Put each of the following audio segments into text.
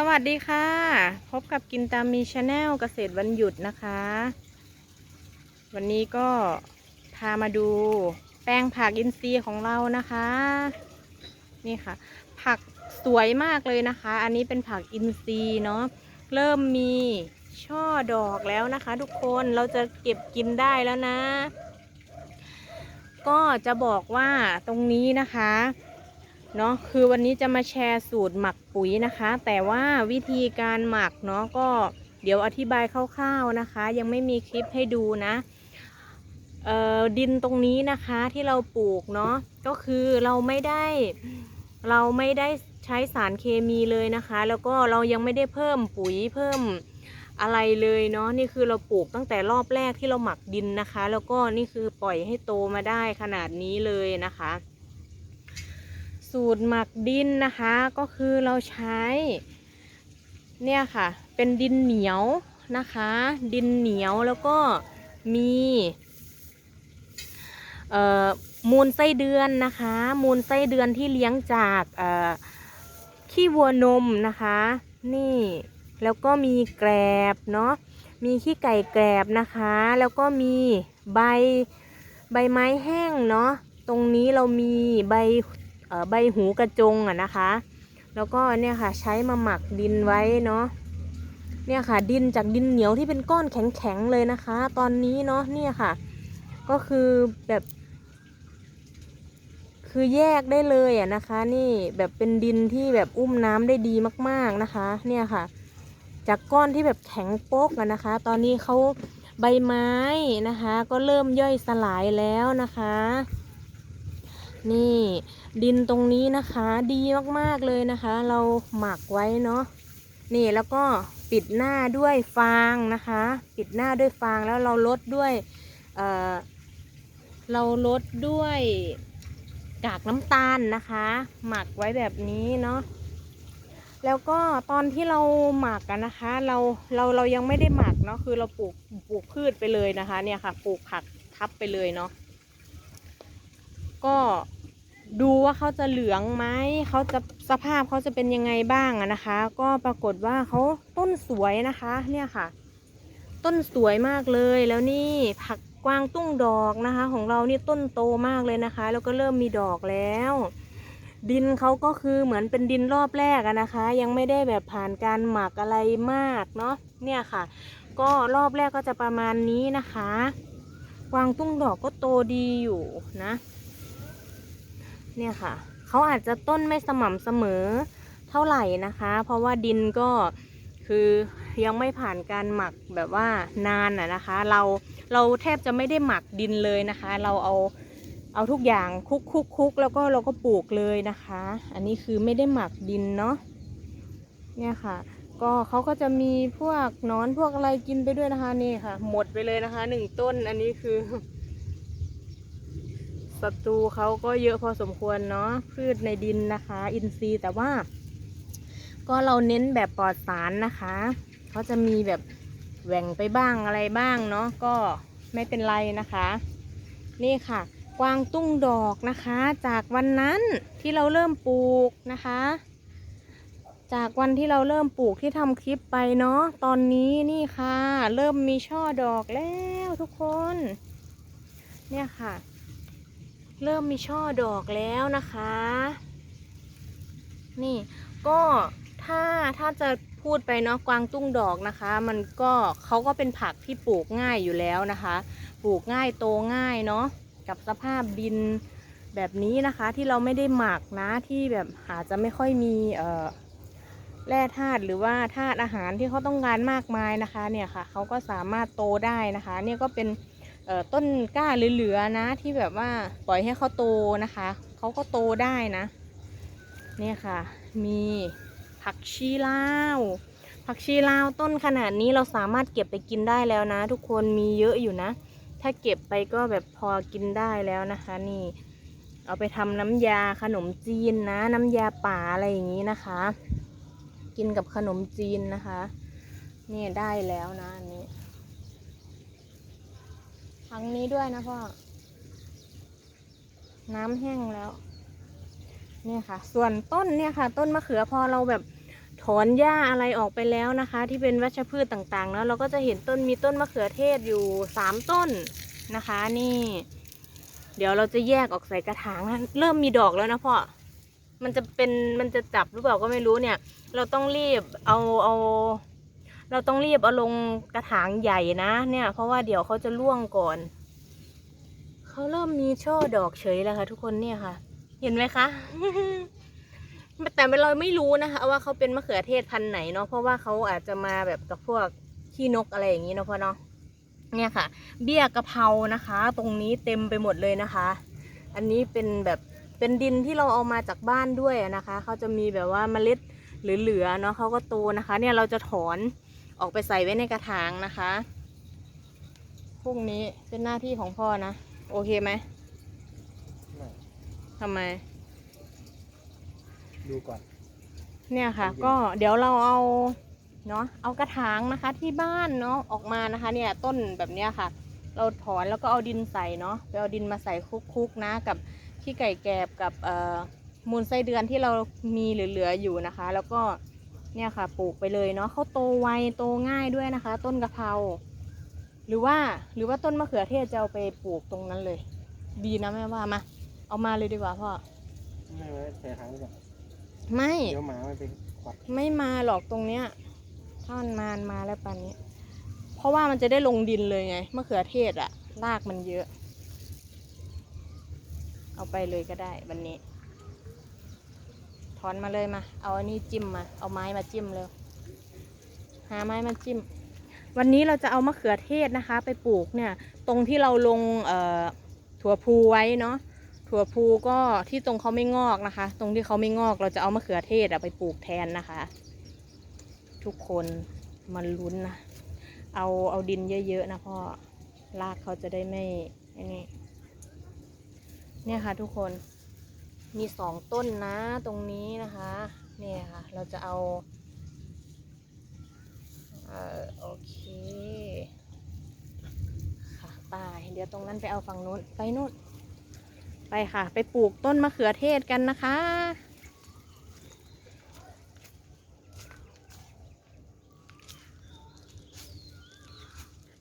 สวัสดีค่ะ พบกับกินตามมีชาแนลเกษตรวันหยุดนะคะ วันนี้ก็พามาดูแปลงผักอินทรีย์ของเรานะคะ นี่ค่ะ ผักสวยมากเลยนะคะ อันนี้เป็นผักอินทรีย์เนาะเริ่มมีช่อดอกแล้วนะคะ ทุกคนเราจะเก็บกินได้แล้วนะ ก็จะบอกว่าตรงนี้นะคะ เนาะคือวันนี้จะมาแชร์สูตรหมักปุ๋ยนะคะ แต่ว่าวิธีการหมักเนาะก็เดี๋ยวอธิบายคร่าวๆนะคะ ยังไม่มีคลิปให้ดูนะเออดินตรงนี้นะคะที่เราปลูกเนาะก็คือเราไม่ได้เราไม่ได้ใช้สารเคมีเลยนะคะ แล้วก็เรายังไม่ได้เพิ่มปุ๋ยเพิ่มอะไรเลยเนาะนี่คือเราปลูกตั้งแต่รอบแรกที่เราหมักดินนะคะ แล้วก็นี่คือปล่อยให้โตมาได้ขนาดนี้เลยนะคะ สูตรหมักดินนะคะก็คือเราใช้เนี่ยค่ะ เป็นดินเหนียวนะคะ ดินเหนียวแล้วก็มีมูลไส้เดือนนะคะ มูลไส้เดือนที่เลี้ยงจากขี้วัวนมนะคะ นี่แล้วก็มีแกลบเนาะมีขี้ไก่แกลบนะคะ แล้วก็มีใบใบไม้แห้งเนาะตรงนี้เรามีใบ ใบหูกระจงอะนะคะ แล้วก็เนี่ยค่ะใช้มาหมักดินไว้เนาะเนี่ยค่ะดินจากดินเหนียวที่เป็นก้อนแข็งๆเลยนะคะ ตอนนี้เนาะเนี่ยค่ะ ก็คือแบบ คือแยกได้เลยอะนะคะ นี่แบบเป็นดินที่แบบอุ้มน้ำได้ดีมากๆนะคะ เนี่ยค่ะ จากก้อนที่แบบแข็งโป๊กอะนะคะ ตอนนี้เขาใบไม้นะคะ ก็เริ่มย่อยสลายแล้วนะคะ นี่ดินตรงนี้นะคะดีมากๆเลยนะคะ เราหมักไว้เนาะนี่แล้วก็ปิดหน้าด้วยฟางนะคะ ปิดหน้าด้วยฟางแล้วเราลดด้วยเอ่อเราลดด้วยกากน้ำตาลนะคะ หมักไว้แบบนี้เนาะแล้วก็ตอนที่เราหมักกันนะคะ เราเราเรายังไม่ได้หมักเนาะคือเราปลูกปลูกพืชไปเลยนะคะ เนี่ยค่ะปลูกผักทับไปเลยเนาะก็ ดูว่าเขาจะเหลืองไหมเขาจะสภาพเขาจะเป็นยังไงบ้างนะคะ ก็ปรากฏว่าเขาต้นสวยนะคะเนี่ยค่ะ ต้นสวยมากเลยแล้วนี่ผักกวางตุ้งดอกนะคะ ของเรานี่ต้นโตมากเลยนะคะ แล้วก็เริ่มมีดอกแล้ว ดินเขาก็คือเหมือนเป็นดินรอบแรกนะคะ ยังไม่ได้แบบผ่านการหมักอะไรมากเนาะเนี่ยค่ะ ก็รอบแรกก็จะประมาณนี้นะคะกวางตุ้งดอกก็โตดีอยู่นะ เนี่ยค่ะ เขาอาจจะต้นไม่สม่ำเสมอเท่าไหร่นะคะ เพราะว่าดินก็คือยังไม่ผ่านการหมักแบบว่านานอะนะคะ เราเราแทบจะไม่ได้หมักดินเลยนะคะ เราเอาเอาทุกอย่างคุกคุกคุกแล้วก็เราก็ปลูกเลยนะคะ อันนี้คือไม่ได้หมักดินเนาะเนี่ยค่ะ ก็เขาก็จะมีพวกนอนพวกอะไรกินไปด้วยนะคะนี่ค่ะ หมดไปเลยนะคะหนึ่งต้นอันนี้คือ ศัตรูเขาก็เยอะพอสมควรเนาะพืชในดินนะคะ อินทรีย์แต่ว่า ก็เราเน้นแบบปลอดสารนะคะเขาจะมีแบบแหว่งไปบ้างอะไรบ้างเนาะก็ไม่เป็นไรนะคะ นี่ค่ะ กวางตุ้งดอกนะคะ จากวันนั้นที่เราเริ่มปลูกนะคะ จากวันที่เราเริ่มปลูกที่ทำคลิปไปเนาะตอนนี้นี่ค่ะ เริ่มมีช่อดอกแล้วทุกคน เนี่ยค่ะ เริ่มมีช่อดอกแล้วนะคะ นี่ก็ถ้าถ้าจะพูดไปเนาะกวางตุ้งดอกนะคะ มันก็เขาก็เป็นผักที่ปลูกง่ายอยู่แล้วนะคะ ปลูกง่ายโตง่ายเนาะกับสภาพดินแบบนี้นะคะที่เราไม่ได้หมักนะที่แบบอาจจะไม่ค่อยมีเอ่อแร่ธาตุหรือว่าธาตุอาหารที่เขาต้องการมากมายนะคะ เนี่ยค่ะเขาก็สามารถโตได้นะคะ เนี่ยก็เป็น ต้นกล้าเหลือๆนะที่แบบว่าปล่อยให้เขาโตนะคะเขาก็โตได้นะ เนี่ยค่ะ มีผักชีลาวผักชีลาวต้นขนาดนี้เราสามารถเก็บไปกินได้แล้วนะ ทุกคนมีเยอะอยู่นะ ถ้าเก็บไปก็แบบพอกินได้แล้วนะคะ นี่ เอาไปทำน้ำยาขนมจีนนะ น้ำยาป่าอะไรอย่างนี้นะคะ กินกับขนมจีนนะคะ นี่ได้แล้วนะอัน นี้ทั้งนี้ด้วยนะพ่อ น้ำแห้งแล้วเนี่ยค่ะ ส่วนต้นเนี่ยค่ะ ต้นมะเขือพอเราแบบถอนหญ้าอะไรออกไปแล้วนะคะ ที่เป็นวัชพืชต่างๆเนาะเราก็จะเห็นต้นมีต้นมะเขือเทศอยู่สามต้นนะคะ นี่ เดี๋ยวเราจะแยกออกใส่กระถางนะเริ่มมีดอกแล้วนะพ่อมันจะเป็นมันจะจับหรือเปล่าก็ไม่รู้เนี่ย เราต้องรีบเอาเอา เราต้องรีบเอาลงกระถางใหญ่นะเนี่ย เพราะว่าเดี๋ยวเขาจะร่วงก่อนเขาเริ่มมีช่อดอกเฉยแล้วค่ะ ทุกคนเนี่ยค่ะ เห็นไหมคะแต่เราไม่รู้นะคะว่าเขาเป็นมะเขือเทศพันธุ์ไหนเนาะเพราะว่าเขาอาจจะมาแบบกับพวกขี้นกอะไรอย่างนี้เนาะพ่อเนาะเนี่ยค่ะ เบี้ยกะเพรานะคะ ตรงนี้เต็มไปหมดเลยนะคะ อันนี้เป็นแบบเป็นดินที่เราเอามาจากบ้านด้วยนะคะเขาจะมีแบบว่าเมล็ดเหลือๆเนาะเขาก็โตนะคะ เนี่ยเราจะถอน ออกไปใส่ไว้ในกระถางนะคะพรุ่งนี้เป็นหน้าที่ของพ่อนะ โอเคไหมไม่ทำไม ดูก่อน เนี่ยค่ะใจเย็นก็เดี๋ยวเราเอาเนาะเอากระถางนะคะที่บ้านเนาะออกมานะคะ เนี่ยต้นแบบเนี้ยค่ะ เราถอนแล้วก็เอาดินใส่เนาะไปเอาดินมาใส่คุกๆนะกับขี้ไก่แกบกับเอ่อมูลไส้เดือนที่เรามีเหลือๆอยู่นะคะ แล้วก็ เนี่ยค่ะ ปลูกไปเลยเนาะเขาโตไวโตง่ายด้วยนะคะ ต้นกะเพราหรือว่าหรือว่าต้นมะเขือเทศจะเอาไปปลูกตรงนั้นเลย ดีนะแม่ว่ามาเอามาเลยดีกว่าพ่อไม่ไว้ใส่ถังดีกว่าไม่เดี๋ยวหมามันไปควัดไม่มาหรอกตรงเนี้ยถ้ามันมามันมาแล้วปันนี้ เพราะว่ามันจะได้ลงดินเลยไงมะเขือเทศอะรากมันเยอะ เอาไปเลยก็ได้วันนี้ถ อนมาเลยมา เอาอันนี้จิ้มมา เอาไม้มาจิ้มเลย หาไม้มาจิ้ม วันนี้เราจะเอามะเขือเทศนะคะ ไปปลูกเนี่ย ตรงที่เราลงถั่วพูไว้เนาะ ถั่วพูก็ที่ตรงเขาไม่งอกนะคะ ตรงที่เขาไม่งอกเราจะเอามะเขือเทศไปปลูกแทนนะคะ ทุกคนมันลุ้นนะ เอาเอาดินเยอะๆนะพ่อ รากเขาจะได้ไม่ไอ้นี่เนี่ยค่ะทุกคน มีสองต้นนะตรงนี้นะคะ เนี่ยค่ะ เราจะเอาเออโอเค ค่ะไปเดี๋ยวตรงนั้นไปเอาฝั่งนู้น ไปนู่นไปค่ะ ไปปลูกต้นมะเขือเทศกันนะคะ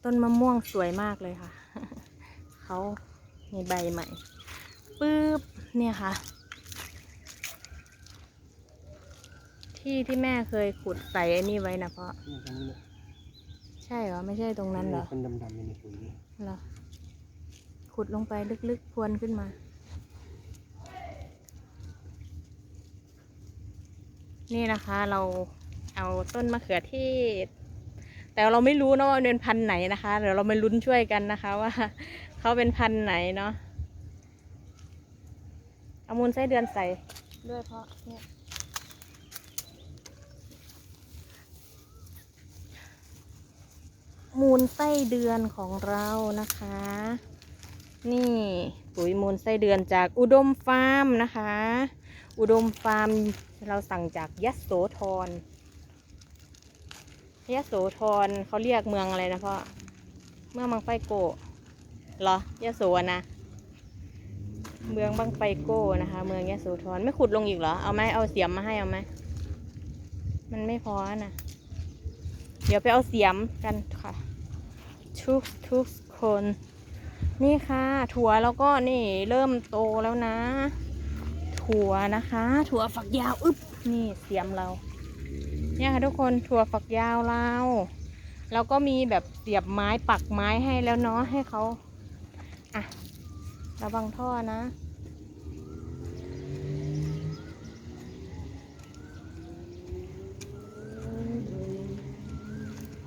ต้นมะม่วงสวยมากเลยค่ะ เขามีใบใหม่ ปึ๊บ เนี่ยค่ะ ที่ที่แม่เคยขุดใส่ไอ้นี่ไว้นะเพราะนี่ตรงนี้ใช่เหรอ ไม่ใช่ตรงนั้นเหรอมีคนดำๆอยู่ในปุ๋ยนี่เหรอขุดลงไปลึกๆพรวนขึ้นมา นี่นะคะเราเอาต้นมะเขือเทศแต่เราไม่รู้นะว่ามันเป็นพันธุ์ไหนนะคะเดี๋ยวเรามาลุ้นช่วยกันนะคะว่าเขาเป็นพันธุ์ไหนเนาะเอามูลไส้เดือนใส่ด้วยเพราะเนี่ย มูลไส้เดือนของเรานะคะ นี่ปุ๋ยมูลไส้เดือนจากอุดมฟาร์มนะคะ อุดมฟาร์มเราสั่งจากยะโสธรยะโสธรเขาเรียกเมืองอะไรนะพ่อเมืองบางไฟโกะเหรอยะโสนะเมืองบางไฟโก้นะคะ เมืองยะโสธรไม่ขุดลงอีกเหรอเอาไหมเอาเสียมมาให้เอาไหมมันไม่พอนะเดี๋ยวไปเอาเสียมกันค่ะ ทุกทุกคน นี่ค่ะ ถั่วแล้วก็นี่เริ่มโตแล้วนะ ถั่วนะคะ ถั่วฝักยาวอึบนี่เสียมเรา เนี่ยค่ะทุกคนถั่วฝักยาวเราแล้วก็มีแบบเสียบไม้ปักไม้ให้แล้วเนาะให้เขาอะระวังท่อนะ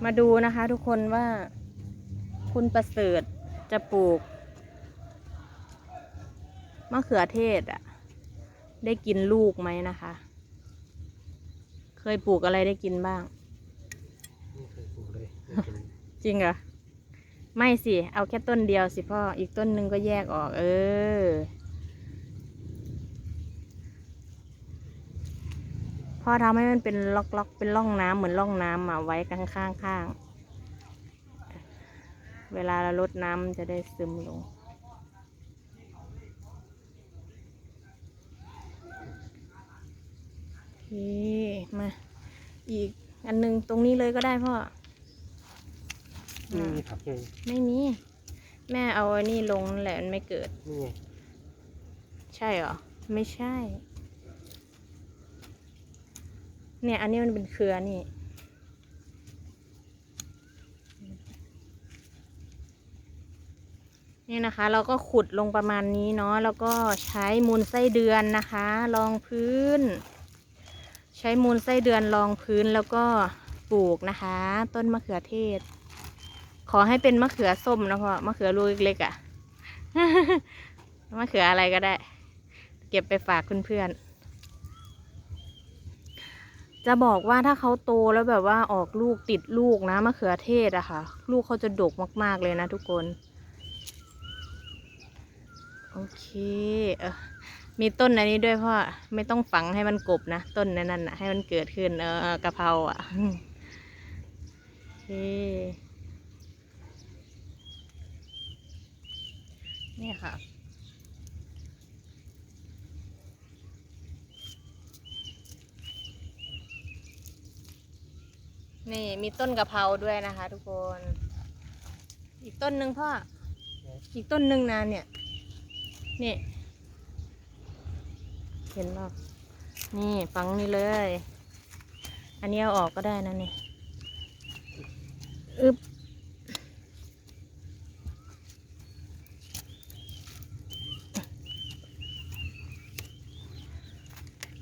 มาดูนะคะทุกคนว่า คุณประเสริฐจะปลูกมะเขือเทศอะได้กินลูกไหมนะคะ เคยปลูกอะไรได้กินบ้าง ไม่เคยปลูกเลยไม่เป็นจริงเหรอ ไม่สิ เอาแค่ต้นเดียวสิพ่อ อีกต้นหนึ่งก็แยกออก เออ พ่อทำให้มันเป็นล็อกๆ เป็นร่องน้ำเหมือนร่องน้ำมาไว้ข้างข้างข้าง เวลาเราลดน้ำมันจะได้ซึมลง โอเค มา อีกอันหนึงตรงนี้เลยก็ได้พ่อนี่มีผักเลยไม่มี แม่เอาอันนี้ลงนั่นแหละมันไม่เกิด นี่ไงใช่เหรอ ไม่ใช่ เนี่ย อันนี้มันเป็นเครือนี่ นี่นะคะ เราก็ขุดลงประมาณนี้เนาะแล้วก็ใช้มูลไส้เดือนนะคะรองพื้น ใช้มูลไส้เดือนรองพื้นแล้วก็ปลูกนะคะ ต้นมะเขือเทศ ขอให้เป็นมะเขือส้มนะพ่อมะเขือลูกเล็กๆอะ่ะมะเขืออะไรก็ได้ เก็บไปฝากเพื่อนๆจะบอกว่าถ้าเขาโตแล้วแบบว่าออกลูกติดลูกนะมะเขือเทศอะค่ะ ลูกเขาจะดกมาก ๆ เลยนะทุกคน โอเคเออมีต้นอันนี้ด้วยพ่อไม่ต้องฝังให้มันกบนะ ต้นนั้นน่ะให้มันเกิดขึ้นเออกะเพราอะโอเคนี่ยค่ะนี่มีต้นกะเพราด้วยนะคะ ทุกคน อีกต้นหนึ่งพ่อ อีกต้นหนึ่งนานเนี่ย นี่ เห็นป่ะนี่ฝังนี่เลย อันนี้เอาออกก็ได้นะนี่อึบ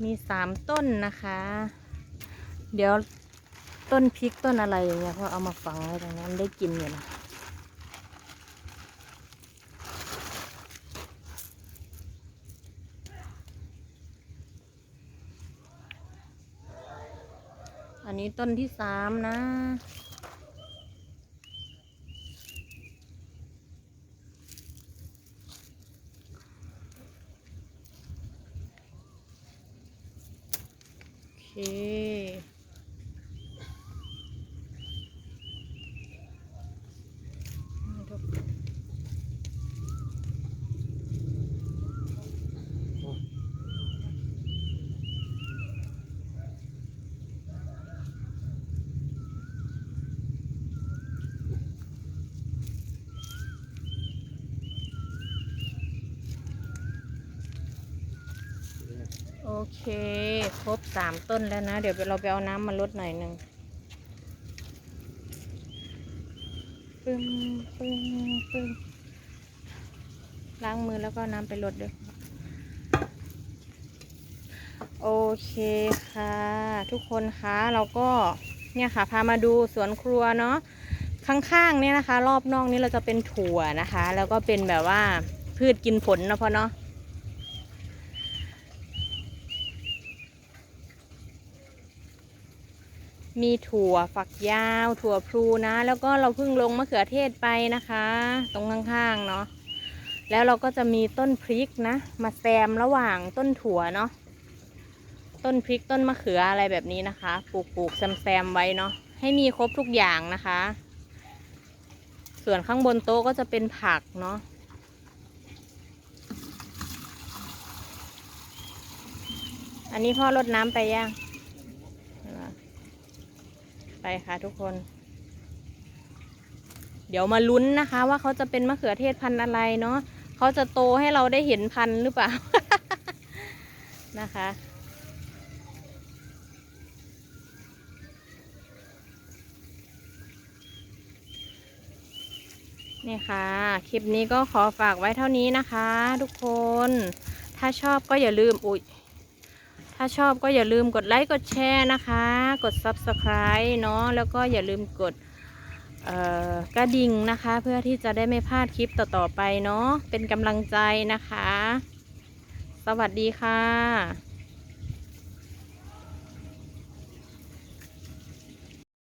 มีสามต้นนะคะ เดี๋ยวต้นพริกต้นอะไรอย่างเงี้ยก็เอามาฝังไว้ตรงนั้นได้กินอยู่นะ อันนี้ต้นที่สามนะ โอเค โอ เคครบสามต้นแล้วนะ เดี๋ยวเราไปเอาน้ำมาลดหน่อยหนึ่งปึ้งปึ้งปึ้งล้างมือแล้วก็น้ำไปลดด้วยโอเคค่ะ ทุกคนคะเราก็เนี่ยค่ะ พามาดูสวนครัวเนาะข้างๆเนี่ยนะคะ รอบนอกนี้เราจะเป็นถั่วนะคะ แล้วก็เป็นแบบว่าพืชกินผลนะพ่อเนาะ มีถั่วฝักยาว ถั่วพลูนะ แล้วก็เราเพิ่งลงมะเขือเทศไปนะคะ ตรงข้างๆเนาะแล้วเราก็จะมีต้นพริกนะ มาแซมระหว่างต้นถั่วเนาะต้นพริกต้นมะเขืออะไรแบบนี้นะคะ ปลูกปลูกแซมแซมๆไว้เนาะให้มีครบทุกอย่างนะคะ ส่วนข้างบนโต๊ะก็จะเป็นผักเนาะอันนี้พ่อรดน้ำไปยัง ไปค่ะทุกคน เดี๋ยวมาลุ้นนะคะ ว่าเขาจะเป็นมะเขือเทศพันธุ์อะไรเนาะเขาจะโตให้เราได้เห็นพันธุ์หรือเปล่า นะคะนี่ค่ะ คลิปนี้ก็ขอฝากไว้เท่านี้นะคะ ทุกคน ถ้าชอบก็อย่าลืม อุ๊ย ถ้าชอบก็อย่าลืมกดไลค์กดแชร์นะคะ กด Subscribe เนาะแล้วก็อย่าลืมกดกระดิ่งนะคะ เพื่อที่จะได้ไม่พลาดคลิปต่อๆไปเนาะเป็นกำลังใจนะคะ สวัสดีค่ะ